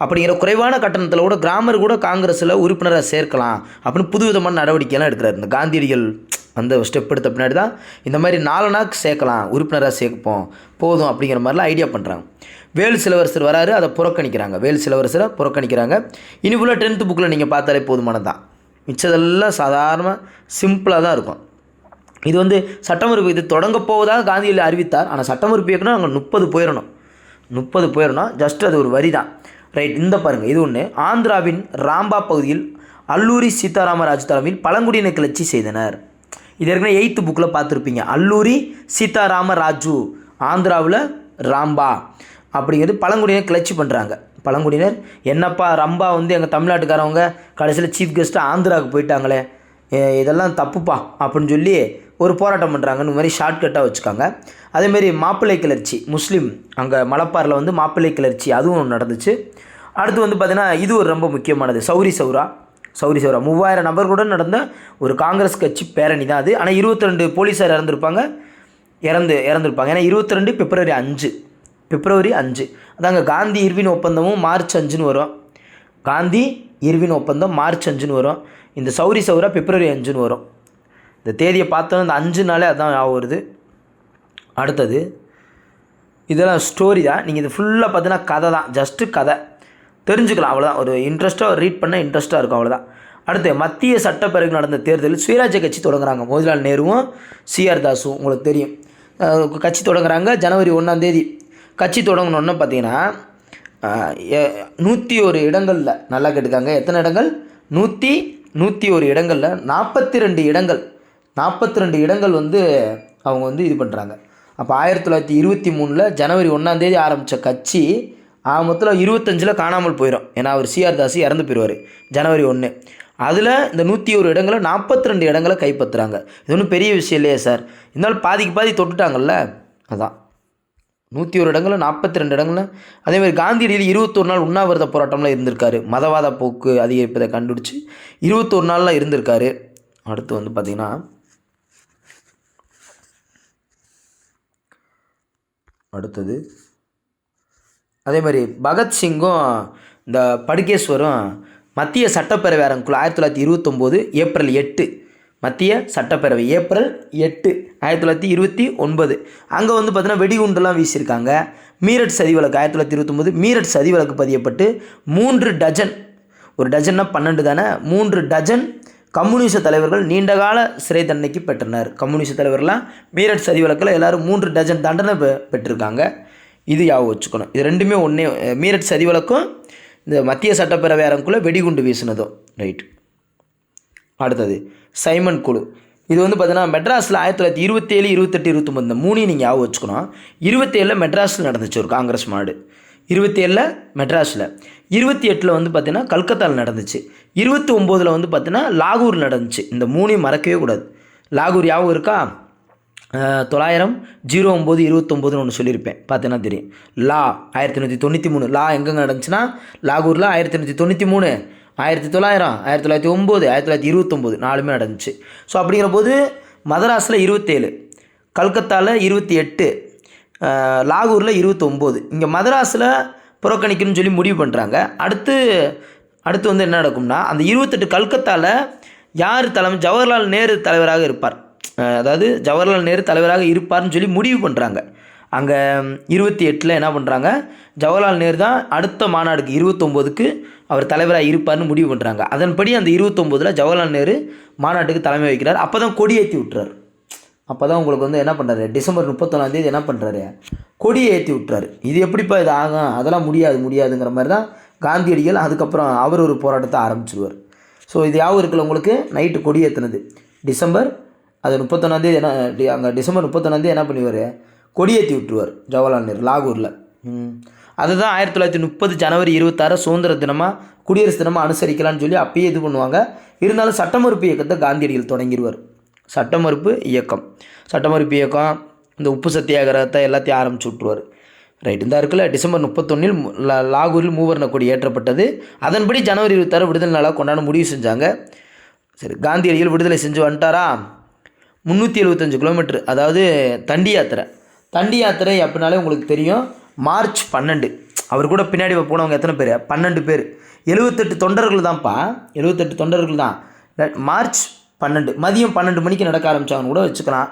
அப்படிங்கிற குறைவான கட்டணத்தில் கூட கிராமர் கூட காங்கிரஸில் உறுப்பினராக சேர்க்கலாம் அப்படின்னு புதுவிதமான நடவடிக்கைலாம் எடுக்கிறார். இந்த காந்தியடிகள் அந்த ஸ்டெப் எடுத்த பின்னாடி தான் இந்த மாதிரி நாலு நாள் சேர்க்கலாம் உறுப்பினராக சேர்ப்போம் போதும் அப்படிங்கிற மாதிரிலாம் ஐடியா பண்ணுறாங்க வேல் சிலவரசர் வராரு அதை புறக்கணிக்கிறாங்க. வேல் சிலவரசரை புறக்கணிக்கிறாங்க. இனி ஃபுல்லாக டென்த்து புக்கில் நீங்கள் பார்த்தாலே போதுமானது தான் மிச்சதெல்லாம் சாதாரண சிம்பிளாக தான் இருக்கும். இது வந்து சட்டமறுப்பு இது தொடங்க போவதாக காந்தியில் அறிவித்தார். ஆனால் சட்டமறுப்பு இயக்கணும் அங்கே முப்பது போயிடணும் முப்பது போயிடணும் ஜஸ்ட் அது ஒரு வரி தான் ரைட் இந்த பாருங்கள் இது ஒன்று ஆந்திராவின் ராம்பா பகுதியில் அல்லூரி சீதாராமராஜ் தலைமையில் பழங்குடியின கிளர்ச்சி செய்தனர். இது ஏற்கனவே எயித்து புக்கில் பார்த்துருப்பீங்க. அல்லூரி சீதாராம ராஜு ஆந்திராவில் ராம்பா. அப்படிங்கிறது பழங்குடியினர் கிளர்ச்சி பண்ணுறாங்க பழங்குடியினர் என்னப்பா ரம்பா வந்து எங்கள் தமிழ்நாட்டுக்காரவங்க கடைசியில் சீஃப் கெஸ்ட்டு ஆந்திராவுக்கு போயிட்டாங்களே இதெல்லாம் தப்புப்பா அப்படின்னு சொல்லி ஒரு போராட்டம் பண்ணுறாங்கன்னு இந்த மாதிரி ஷார்ட்கட்டாக வச்சுக்காங்க. அதேமாரி மாப்பிள்ளை கிளர்ச்சி முஸ்லீம் அங்கே மலப்பாரில் வந்து மாப்பிள்ளை கிளர்ச்சி அதுவும் நடந்துச்சு. அடுத்து வந்து பார்த்திங்கன்னா இது ஒரு ரொம்ப முக்கியமானது சௌரி சௌரா. சௌரி சௌரா மூவாயிரம் நபர்களுடன் நடந்த ஒரு காங்கிரஸ் கட்சி பேரணி தான் அது. ஆனால் இருபத்தி ரெண்டு போலீஸார் இறந்துருப்பாங்க இறந்து இறந்துருப்பாங்க. ஏன்னா இருபத்தி ரெண்டு பிப்ரவரி அஞ்சு. பிப்ரவரி அஞ்சு. அதாங்க காந்தி இர்வின் ஒப்பந்தமும் மார்ச் அஞ்சுன்னு வரும். காந்தி இர்வின் ஒப்பந்தம் மார்ச் அஞ்சுன்னு வரும். இந்த சௌரி சௌரா பிப்ரவரி அஞ்சுன்னு வரும். இந்த தேதியை பார்த்தோம் இந்த அஞ்சு நாளே அதான் ஞாபகம் வருது. அடுத்தது இதெல்லாம் ஸ்டோரி தான். நீங்கள் இது ஃபுல்லாக பார்த்தீங்கன்னா கதை தான். ஜஸ்ட்டு கதை. தெரிஞ்சுக்கலாம் அவ்வளோதான் ஒரு இன்ட்ரெஸ்ட்டாக ரீட் பண்ண இன்ட்ரெஸ்ட்டாக இருக்கும் அவ்வளோதான் அடுத்து மத்திய சட்டப்பேரவைக்கு நடந்த தேர்தலில் சுயராஜ்ய கட்சி தொடங்குறாங்க. மோதிலால் நேருவும் சிஆர் தாஸும் உங்களுக்கு தெரியும். கட்சி தொடங்குறாங்க ஜனவரி ஒன்றாம் தேதி. கட்சி தொடங்கணுன்னு பார்த்தீங்கன்னா நூற்றி ஒரு இடங்களில் நல்லா கேட்டுக்காங்க. எத்தனை இடங்கள்? நூற்றி நூற்றி ஒரு இடங்களில் நாற்பத்தி ரெண்டு இடங்கள். நாற்பத்தி ரெண்டு இடங்கள் வந்து அவங்க வந்து இது பண்ணுறாங்க அப்போ ஆயிரத்தி தொள்ளாயிரத்தி இருபத்தி மூணில் ஜனவரி ஒன்றாந்தேதி ஆரம்பித்த கட்சி ஆமத்தில் இருபத்தஞ்சில் காணாமல் போயிடும் ஏன்னா அவர் சிஆர் தாசி இறந்து போயிடுவார். ஜனவரி ஒன்று அதில் இந்த நூற்றி ஒரு இடங்களை நாற்பத்தி ரெண்டு இடங்களை கைப்பற்றுறாங்க. இது ஒன்றும் பெரிய விஷயம் இல்லையே சார். இருந்தாலும் பாதிக்கு பாதி தொட்டுட்டாங்கல்ல? அதான். நூற்றி ஒரு இடங்களில் நாற்பத்தி ரெண்டு இடங்களில் அதேமாதிரி காந்தியடியில் இருபத்தொரு நாள் உண்ணாவிரத போராட்டம்லாம் இருந்திருக்காரு. மதவாத போக்கு அதிகரிப்பதை கண்டுபிடிச்சி இருபத்தொரு நாளில் இருந்திருக்காரு. அடுத்து வந்து பார்த்திங்கன்னா அடுத்தது. அதே மாதிரி பகத்சிங்கும் இந்த படுகேஸ்வரும் மத்திய சட்டப்பேரவை அரங்குக்குள்ள ஆயிரத்தி தொள்ளாயிரத்தி இருபத்தொம்போது ஏப்ரல் எட்டு மத்திய சட்டப்பேரவை ஏப்ரல் எட்டு ஆயிரத்தி தொள்ளாயிரத்தி இருபத்தி ஒன்பது. அங்கே வந்து பார்த்தீங்கன்னா வெடிகுண்டெல்லாம் வீசியிருக்காங்க. மீரட் சதி வழக்கு ஆயிரத்தி தொள்ளாயிரத்தி இருபத்தொம்போது மீரட் சதி வழக்கு பதியப்பட்டு மூன்று டஜன் ஒரு டஜன்னா பன்னெண்டு தானே? மூன்று டஜன் கம்யூனிச தலைவர்கள் நீண்டகால சிறை தண்டனைக்கு பெற்றனர். கம்யூனிச தலைவர்லாம் மீரட் சதி வழக்கில் எல்லோரும் மூன்று டஜன் தண்டனை பெ பெற்றிருக்காங்க. இது யாவும் வச்சுக்கணும். இது ரெண்டுமே ஒன்றே மீரட் சதி வழக்கும் இந்த மத்திய சட்டப்பேரவை அரங்குள்ளே வெடிகுண்டு வீசினதும். ரைட் அடுத்தது சைமன் குழு. இது வந்து பார்த்தீங்கன்னா மெட்ராஸில் ஆயிரத்தி தொள்ளாயிரத்தி இருபத்தேழு இருபத்தெட்டு இருபத்தொம்பது இந்த மூணையும் நீங்கள் ஞாபகம் வச்சுக்கணும். இருபத்தேழில் மெட்ராஸில் நடந்துச்சு ஒரு காங்கிரஸ் மாடு இருபத்தேழில் மெட்ராஸில். இருபத்தி எட்டில் வந்து பார்த்தீங்கன்னா கல்கத்தாவில் நடந்துச்சு. இருபத்தி ஒம்போதில் வந்து பார்த்தீங்கன்னா லாகூர் நடந்துச்சு. இந்த மூணையும் மறக்கவே கூடாது. லாகூர் யாவும் இருக்கா? தொள்ளாயிரம் ஜீரோ ஒம்பது இருபத்தொம்போதுன்னு ஒன்று சொல்லியிருப்பேன். பார்த்தீங்கன்னா தெரியும். லா ஆயிரத்தி எண்ணூற்றி தொண்ணூற்றி மூணு. லா எங்கெங்கே நடந்துச்சுன்னா லாகூரில் ஆயிரத்தி தொண்ணூற்றி தொண்ணூற்றி மூணு. ஆயிரத்தி தொள்ளாயிரம் ஆயிரத்தி தொள்ளாயிரத்தி ஒம்பது ஆயிரத்தி தொள்ளாயிரத்தி இருபத்தொம்போது நாலுமே நடந்துச்சு. ஸோ அப்படிங்கிற போது மதராஸில் இருபத்தேழு கல்கத்தாவில் இருபத்தி எட்டு லாகூரில் இருபத்தொம்போது. இங்கே மதராஸில் புறக்கணிக்கணும்னு சொல்லி முடிவு பண்ணுறாங்க அடுத்து அடுத்து வந்து என்ன நடக்கும்னா அந்த இருபத்தெட்டு கல்கத்தாவில் யார் தலைமை ஜவஹர்லால் நேரு தலைவராக இருப்பார். அதாவது ஜவஹர்லால் நேரு தலைவராக இருப்பார்னு சொல்லி முடிவு பண்ணுறாங்க அங்கே இருபத்தி எட்டில் என்ன பண்ணுறாங்க ஜவஹர்லால் நேரு தான் அடுத்த மாநாடுக்கு இருபத்தொம்போதுக்கு அவர் தலைவராக இருப்பார்னு முடிவு பண்ணுறாங்க அதன்படி அந்த இருபத்தொம்போதில் ஜவஹர்லால் நேரு மாநாட்டுக்கு தலைமை வைக்கிறார் அப்போ தான் கொடியேற்றி விட்டுறாரு. அப்போ தான் உங்களுக்கு வந்து என்ன பண்ணுறாரு டிசம்பர் முப்பத்தொன்னாந்தேதி என்ன பண்ணுறாரு கொடியை ஏற்றி விட்டுறாரு. இது எப்படிப்பா இது ஆகும்? அதெல்லாம் முடியாது முடியாதுங்கிற மாதிரி தான் காந்தியடிகள் அதுக்கப்புறம் அவர் ஒரு போராட்டத்தை ஆரம்பிச்சிருவார். ஸோ இது யாவும் இருக்குல்ல உங்களுக்கு? நைட்டு கொடி ஏற்றுனது டிசம்பர் அது முப்பத்தொன்னாந்தேதி என்ன அங்கே டிசம்பர் முப்பத்தொன்னாந்தேதி என்ன பண்ணுவார்? கொடியேற்றி விட்டுருவார் ஜவஹர்லால் நேரு லாகூரில். அதுதான் ஆயிரத்தி தொள்ளாயிரத்தி முப்பது ஜனவரி இருபத்தாறு சுதந்திர தினமாக குடியரசு தினமாக அனுசரிக்கலாம்னு சொல்லி அப்பயே இது பண்ணுவாங்க. இருந்தாலும் சட்ட மறுப்பு இயக்கத்தை காந்தியடிகள் தொடங்கிடுவார். சட்டமறுப்பு இயக்கம். சட்ட மறுப்பு இயக்கம் இந்த உப்பு சத்தியாகிரகத்தை எல்லாத்தையும் ஆரம்பிச்சு விட்ருவார் ரைட் இந்த இருக்குல்ல டிசம்பர் முப்பத்தொன்னில் லாகூரில் மூவர்ண கொடி ஏற்றப்பட்டது. அதன்படி ஜனவரி இருபத்தாறு விடுதலை நாளாக கொண்டாட முடிவு செஞ்சாங்க. சரி காந்தியடிகள் விடுதலை செஞ்சு வந்துட்டாரா? முந்நூற்றி எழுபத்தஞ்சு கிலோமீட்டர் அதாவது தண்டி யாத்திரை. தண்டி யாத்திரை அப்படின்னாலே உங்களுக்கு தெரியும். மார்ச் பன்னெண்டு. அவர் கூட பின்னாடி போனவங்க எத்தனை பேர்? பன்னெண்டு பேர். எழுபத்தெட்டு தொண்டர்கள் தான்ப்பா. எழுபத்தெட்டு தொண்டர்கள் தான். மார்ச் பன்னெண்டு. மதியம் பன்னெண்டு மணிக்கு நடக்க ஆரம்பித்தாங்கன்னு கூட வச்சுக்கலாம்.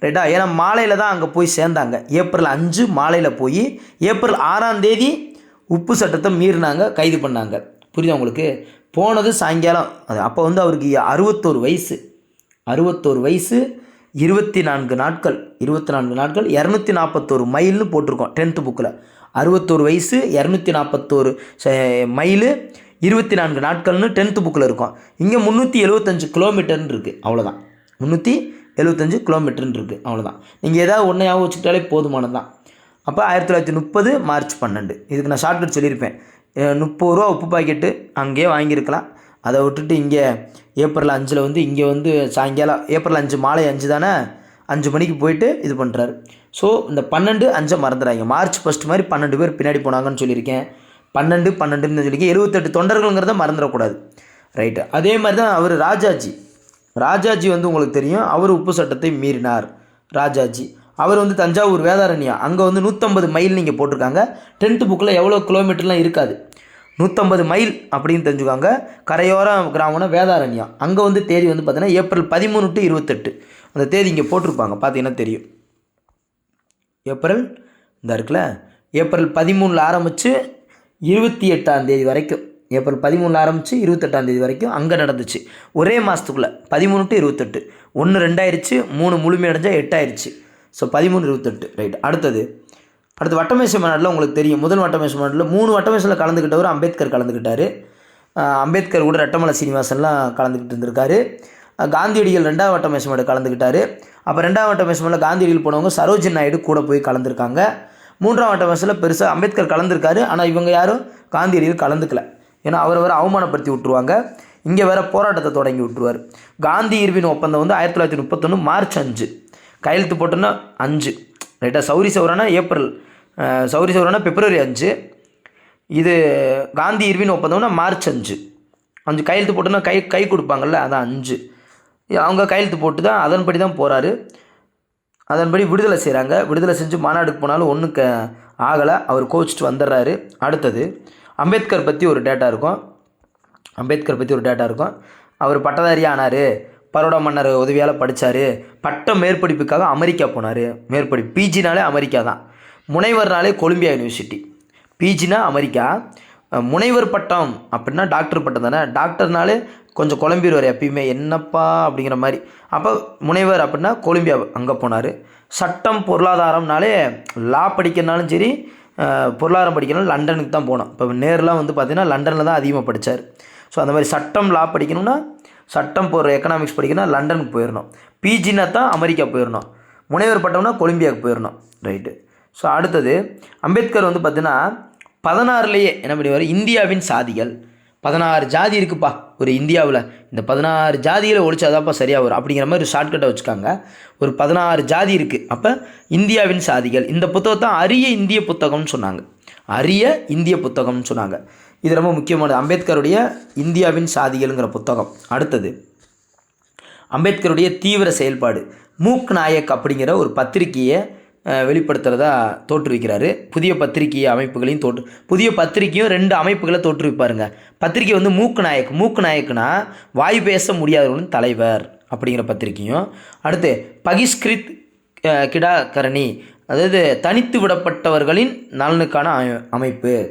ரைட்டா ஏன்னா மாலையில் தான் அங்கே போய் சேர்ந்தாங்க. ஏப்ரல் அஞ்சு மாலையில் போய் ஏப்ரல் ஆறாம் தேதி உப்பு சட்டத்தை மீறினாங்க கைது பண்ணாங்க. புரியுதா உங்களுக்கு? போனது சாயங்காலம். அது அப்போ வந்து அவருக்கு அறுபத்தோரு வயசு. அறுபத்தோரு வயசு இருபத்தி நான்கு நாட்கள் இருபத்தி நான்கு நாட்கள் இரநூத்தி நாற்பத்தோரு மைல்னு போட்டிருக்கோம் டென்த்து புக்கில் அறுபத்தோரு வயசு இரநூத்தி நாற்பத்தோரு மைலு இருபத்தி நான்கு நாட்கள்னு டென்த்து புக்கில் இருக்கும். இங்கே முந்நூற்றி எழுபத்தஞ்சு கிலோமீட்டர்னு இருக்குது அவ்வளோதான் முந்நூற்றி எழுபத்தஞ்சு கிலோமீட்டர்னு இருக்குது அவ்வளோதான் நீங்கள் ஏதாவது ஒன்று ஞாபகம் வச்சுக்கிட்டாலே போதுமானது தான். அப்போ ஆயிரத்தி தொள்ளாயிரத்தி முப்பது மார்ச் பன்னெண்டு. இதுக்கு நான் ஷார்ட்கட் சொல்லியிருப்பேன். முப்பது ரூபா உப்பு பாக்கெட்டு அங்கேயே வாங்கியிருக்கலாம். அதை விட்டுட்டு இங்கே ஏப்ரல் அஞ்சில் வந்து இங்கே வந்து சாயங்காலம் ஏப்ரல் அஞ்சு மாலை அஞ்சு தானே? அஞ்சு மணிக்கு போயிட்டு இது பண்ணுறாரு ஸோ இந்த பன்னெண்டு அஞ்சை மறந்துடுறாங்க மார்ச் ஃபஸ்ட் மாதிரி பன்னெண்டு பேர் பின்னாடி போனாங்கன்னு சொல்லியிருக்கேன். பன்னெண்டு பன்னெண்டுன்னு சொல்லியிருக்கேன். எழுபத்தெட்டு தொண்டர்கள்ங்கிறத மறந்துடக்கூடாது. ரைட்டு அதே மாதிரி தான் அவர் ராஜாஜி. ராஜாஜி வந்து உங்களுக்கு தெரியும். அவர் உப்பு சட்டத்தை மீறினார். ராஜாஜி. அவர் வந்து தஞ்சாவூர் வேதாரண்யா. அங்கே வந்து நூற்றம்பது மைல் நீங்கள் போட்டிருக்காங்க. டென்த்து புக்கில் எவ்வளோ கிலோமீட்டர்லாம் இருக்காது. நூற்றம்பது மைல் அப்படின்னு தெரிஞ்சுக்காங்க. கரையோர கிராமம்னா வேதாரண்யம். அங்கே வந்து தேதி வந்து பார்த்தீங்கன்னா ஏப்ரல் பதிமூணு டு இருபத்தெட்டு. அந்த தேதி இங்கே போட்டிருப்பாங்க. பார்த்தீங்கன்னா தெரியும். ஏப்ரல் இந்த இருக்குல்ல? ஏப்ரல் பதிமூணில் ஆரம்பித்து இருபத்தி எட்டாம் தேதி வரைக்கும். ஏப்ரல் பதிமூணில் ஆரம்பித்து இருபத்தெட்டாம் தேதி வரைக்கும் அங்கே நடந்துச்சு. ஒரே மாதத்துக்குள்ளே பதிமூணு டு இருபத்தெட்டு. ஒன்று ரெண்டாயிருச்சு மூணு முழுமையடைஞ்சால் எட்டாயிருச்சு. ஸோ பதிமூணு இருபத்தெட்டு. ரைட் அடுத்தது. அடுத்து வட்டமேசை மாநாட்டில் உங்களுக்கு தெரியும். முதல் வட்டமேசை மாநாட்டில் மூணு வட்டமேசில் கலந்துக்கிட்டவர் அம்பேத்கர் கலந்துக்கிட்டார். அம்பேத்கர் கூட ரெட்டமலை சீனிவாசன்லாம் கலந்துக்கிட்டு இருந்திருக்காரு. அஹ் காந்தியடிகள் ரெண்டாவது வட்டமேசை மாநாடு கலந்துக்கிட்டார். அப்போ ரெண்டாவது வட்டமேசை மாநாட்டில் காந்தியடிகள் போனவங்க சரோஜன் நாயுடு கூட போய் கலந்துருக்காங்க. மூன்றாம் வட்டமேசையில் பெருசாக அம்பேத்கர் கலந்துருக்காரு. ஆனால் இவங்க யாரும் காந்தியடிகள் கலந்துக்கல. ஏன்னா அவரை வேறு அவமானப்படுத்தி விட்ருவாங்க இங்கே வேறு போராட்டத்தை தொடங்கி விட்டுருவார். காந்தி இர்வின் ஒப்பந்தம் வந்து ஆயிரத்தி தொள்ளாயிரத்தி முப்பத்தொன்று மார்ச் அஞ்சு. கையெழுத்து போட்டோன்னா அஞ்சு. ரைட்டாக சௌரி சௌரானா ஏப்ரல் சௌரி சௌரனா பிப்ரவரி அஞ்சு. இது காந்தி இர்வின் ஒப்பந்தம்னா மார்ச் அஞ்சு. அஞ்சு கையெழுத்து போட்டோன்னா கை கை கொடுப்பாங்கல்ல அதான் அஞ்சு. அவங்க கையெழுத்து போட்டு தான் அதன்படி தான் போகிறாரு அதன்படி விடுதலை செய்கிறாங்க விடுதலை செஞ்சு மாநாடுக்கு போனாலும் ஒன்றும் க ஆகலை. அவர் கோச்சிட்டு வந்துடுறாரு அடுத்தது அம்பேத்கர் பற்றி ஒரு டேட்டா இருக்கும். அம்பேத்கர் பற்றி ஒரு டேட்டா இருக்கும். அவர் பட்டதாரி ஆனார் பரோடா மன்னர் உதவியால் படித்தார் பட்ட மேற்படிப்புக்காக அமெரிக்கா போனார். மேற்படி பிஜினாலே அமெரிக்கா தான். முனைவர்னாலே கொலம்பியா யூனிவர்சிட்டி பிஜினா அமெரிக்கா. முனைவர் பட்டம் அப்படின்னா டாக்டர் பட்டம் தானே. டாக்டர்னாலே கொஞ்சம் குழம்பிடுவார் எப்பயுமே. என்னப்பா அப்படிங்கிற மாதிரி. அப்போ முனைவர் அப்படின்னா கொலம்பியா அங்கே போனார். சட்டம் பொருளாதாரம்னாலே லா படிக்கிறனாலும் சரி பொருளாதாரம் படிக்கணும் லண்டனுக்கு தான் போனோம். இப்போ நேரெலாம் வந்து பார்த்தீங்கன்னா லண்டனில் தான் அதிகமாக படித்தார் ஸோ அந்த மாதிரி சட்டம் லா படிக்கணும்னா சட்டம் போகிற எக்கனாமிக்ஸ் படிக்கணும்னா லண்டனுக்கு போயிடணும் பிஜினா தான் அமெரிக்கா போயிடணும் முனைவர் பட்டம்னா கொலம்பியாவுக்கு போயிடணும் ரைட்டு ஸோ அடுத்தது அம்பேத்கர் வந்து பார்த்தீங்கன்னா பதினாறுலேயே என்ன பண்ணுவார் இந்தியாவின் சாதிகள். பதினாறு ஜாதி இருக்குப்பா ஒரு இந்தியாவில். இந்த பதினாறு ஜாதிகளை ஒழிச்சாதாப்பா சரியாக வரும். அப்படிங்கிற மாதிரி ஒரு ஷார்ட்கட்டை வச்சுக்காங்க. ஒரு பதினாறு ஜாதி இருக்குது அப்போ இந்தியாவின் சாதிகள். இந்த புத்தகத்தை அரிய இந்திய புத்தகம்னு சொன்னாங்க. அரிய இந்திய புத்தகம்னு சொன்னாங்க. இது ரொம்ப முக்கியமானது. அம்பேத்கருடைய இந்தியாவின் சாதிகள்ங்கிற புத்தகம். அடுத்தது அம்பேத்கருடைய தீவிர செயல்பாடு. மூக் நாயக் அப்படிங்கிற ஒரு பத்திரிகையை அஹ், வெளிப்படுத்துறதா தோற்றுவிக்கிறாரு. புதிய பத்திரிகை அமைப்புகளையும் தோற்று புதிய பத்திரிகையும் ரெண்டு அமைப்புகளை தோற்றுவிப்பாருங்க. பத்திரிகை வந்து மூக்கு நாயக் மூக்கு நாயக்குனா வாய் பேச முடியாதவர்களின் தலைவர் அப்படிங்கிற பத்திரிகையும் அடுத்து பகிஷ்கிருத் கிடாகரணி அதாவது தனித்து விடப்பட்டவர்களின் நலனுக்கான அமை- அமைப்பு.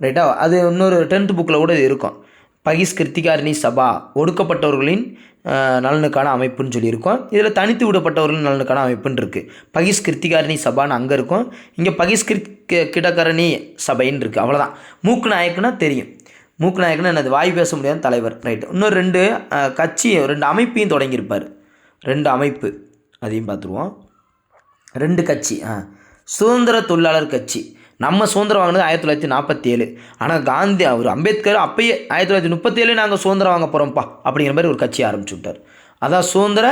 ரைட்டா? அது இன்னொரு டென்த் புக்கில் கூட இது இருக்கும். பகிஷ்கிருத்திகாரணி சபா ஒடுக்கப்பட்டவர்களின் நலனுக்கான அமைப்புன்னு சொல்லியிருக்கோம். இதில் தனித்து விடப்பட்டவர்களின் நலனுக்கான அமைப்புன்னு இருக்குது பகிஸ் கிருத்திகாரணி சபான்னு அங்கே இருக்கும். இங்கே பகிஷ் கிருத் கிடக்கரணி சபைன்னு இருக்குது அவ்வளோதான் மூக்கு நாயக்குன்னா தெரியும். மூக்கு நாயக்குன்னா என்னது? வாய் பேச முடியாத தலைவர். ரைட் இன்னும் ரெண்டு கட்சி ரெண்டு அமைப்பையும் தொடங்கியிருப்பார். ரெண்டு அமைப்பு. அதையும் பார்த்துருவோம். ரெண்டு கட்சி ஆ. சுதந்திர தொழிலாளர் கட்சி. நம்ம சுதந்திரம் வாங்கினது ஆயிரத்தி தொள்ளாயிரத்தி நாற்பத்தி ஏழு. ஆனால் காந்தி அவர் அம்பேத்கர் அப்பயே ஆயிரத்தி தொள்ளாயிரத்தி முப்பத்தேழு நாங்கள் சுதந்திரம் வாங்க போகிறோம்ப்பா அப்படிங்கிற மாதிரி ஒரு கட்சி ஆரம்பிச்சு விட்டார் அதான் சுதந்திர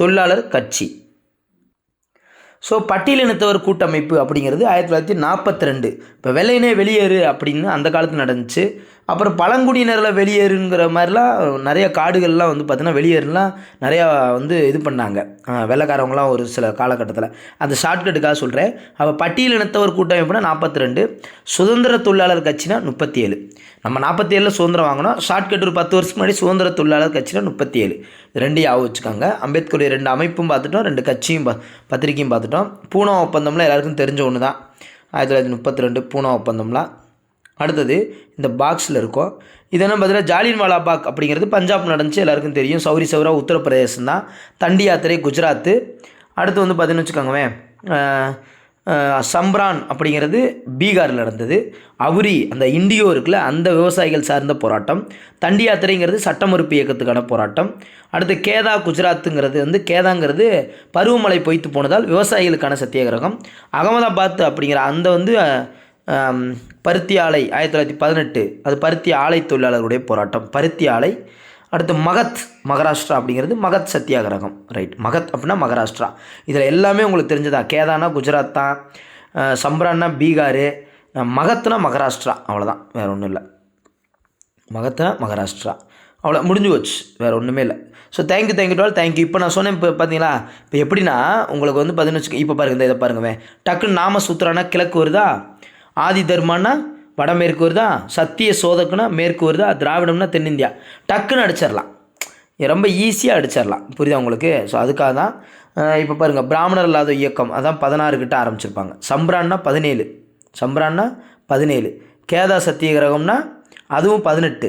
தொழிலாளர் கட்சி. ஸோ பட்டியலினத்தவர் கூட்டமைப்பு அப்படிங்கிறது ஆயிரத்தி தொள்ளாயிரத்தி நாற்பத்தி ரெண்டு. இப்போ வெள்ளையினே வெளியேறு அப்படின்னு அந்த காலத்தில் நடந்துச்சு. அப்புறம் பழங்குடியினரில் வெளியேறுங்கிற மாதிரிலாம் நிறைய காடுகள்லாம் வந்து பார்த்தீங்கன்னா வெளியேறலாம் நிறையா வந்து இது பண்ணாங்க. வெள்ளக்காரவங்களாம் ஒரு சில காலகட்டத்தில். அந்த ஷார்ட்கட்டுக்காக சொல்கிறேன் அப்போ பட்டியலினத்தவர் கூட்டமைப்புனா நாற்பத்தி ரெண்டு சுதந்திர தொழிலாளர் கட்சினா முப்பத்தி ஏழு நம்ம நாற்பத்தி ஏழில் சுதந்திரம் வாங்கினோம் ஷார்ட்கட் ஒரு பத்து வருஷத்துக்கு முன்னாடி சுதந்திர தொழிலாளர் கட்சினா முப்பத்தி ஏழு ரெண்டு ரெண்டையும் வச்சுக்காங்க. அம்பேத்கருடைய ரெண்டு அமைப்பும் பார்த்துட்டோம் ரெண்டு கட்சியும் பா பத்திரிக்கையும் பார்த்துட்டோம். பூனா ஒப்பந்தம்லாம் எல்லாருக்கும் தெரிஞ்ச ஒன்று தான் ஆயிரத்தி தொள்ளாயிரத்தி முப்பத்தி ரெண்டு பூனா ஒப்பந்தம்லாம். அடுத்தது இந்த பாக்ஸில் இருக்கும். இதெல்லாம் பார்த்தீங்கன்னா ஜாலியன் பாக் அப்படிங்கிறது பஞ்சாப் நடந்துச்சு எல்லாருக்கும் தெரியும். சௌரி சௌரா உத்தரப்பிரதேசம் தான். தண்டி யாத்திரை குஜராத்து. அடுத்து வந்து பார்த்தீங்கன்னு வச்சுக்கோங்களேன் சம்ரான் அப்படிங்கிறது பீகாரில் நடந்தது. அவுரி அந்த இந்தியோ இருக்குல்ல அந்த விவசாயிகள் சார்ந்த போராட்டம். தண்டி யாத்திரைங்கிறது சட்டமறுப்பு இயக்கத்துக்கான போராட்டம். அடுத்து கேதா குஜராத்துங்கிறது வந்து கேதாங்கிறது பருவமழை பொய்த்து போனதால் விவசாயிகளுக்கான சத்தியாகிரகம். அகமதாபாத் அப்படிங்கிற அந்த வந்து பருத்தி ஆலை ஆயிரத்தி தொள்ளாயிரத்தி பதினெட்டு. அது பருத்தி ஆலை தொழிலாளர்களுடைய போராட்டம். பருத்தி ஆலை அடுத்து மகத் மகாராஷ்டிரா அப்படிங்கிறது மகத் சத்தியாகிரகம். ரைட் மகத் அப்படின்னா மகாராஷ்டிரா. இதில் எல்லாமே உங்களுக்கு தெரிஞ்சதா? கேதானா குஜராத் தான் அஹ், சம்ரான்னா பீகாரு மகத்னா மகாராஷ்டிரா. அவ்வளோதான் வேறு ஒன்றும் இல்லை. மகத்னா மகாராஷ்டிரா. அவ்வளோ முடிஞ்சு போச்சு. வேறு ஒன்றுமே இல்லை. So thank you thank you to all thank you இப்போ நான் சொன்னேன் இப்போ பார்த்தீங்களா இப்போ எப்படின்னா உங்களுக்கு வந்து பார்த்தீங்கன்னு இப்போ பாருங்க இதை பாருங்கவே டக்குன்னு நாம சூத்திரானா கிழக்கு வருதா? ஆதி தர்மானா வடமேற்கு வருதா? சத்திய சோதக்குனா மேற்கு வருதா? திராவிடம்னா தென்னிந்தியா. டக்குன்னு அடிச்சிடலாம். ரொம்ப ஈஸியாக அடிச்சிடலாம். புரியுதா உங்களுக்கு? ஸோ அதுக்காக தான் இப்போ பாருங்கள் பிராமணர் இல்லாத இயக்கம். அதான் பதினாறு கிட்ட ஆரம்பிச்சிருப்பாங்க. சம்பிரான்னா பதினேழு. சம்பிரான்னா பதினேழு. கேதா சத்தியகிரகம்னா அதுவும் பதினெட்டு.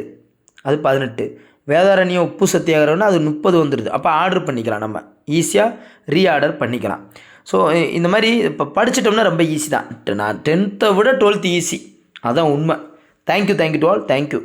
அது பதினெட்டு. வேதாரண்யம் உப்பு சத்தியாகிரகம்னா அது முப்பது வந்துடுது அப்போ ஆர்டர் பண்ணிக்கலாம் நம்ம. ஈஸியாக ரீஆர்டர் பண்ணிக்கலாம். ஸோ இந்த மாதிரி இப்போ படிச்சிட்டோம்னா ரொம்ப ஈஸி தான். நான் டென்த்தை விட டுவெல்த்து ஈஸி அதான் உண்மை. Thank you thank you to all thank you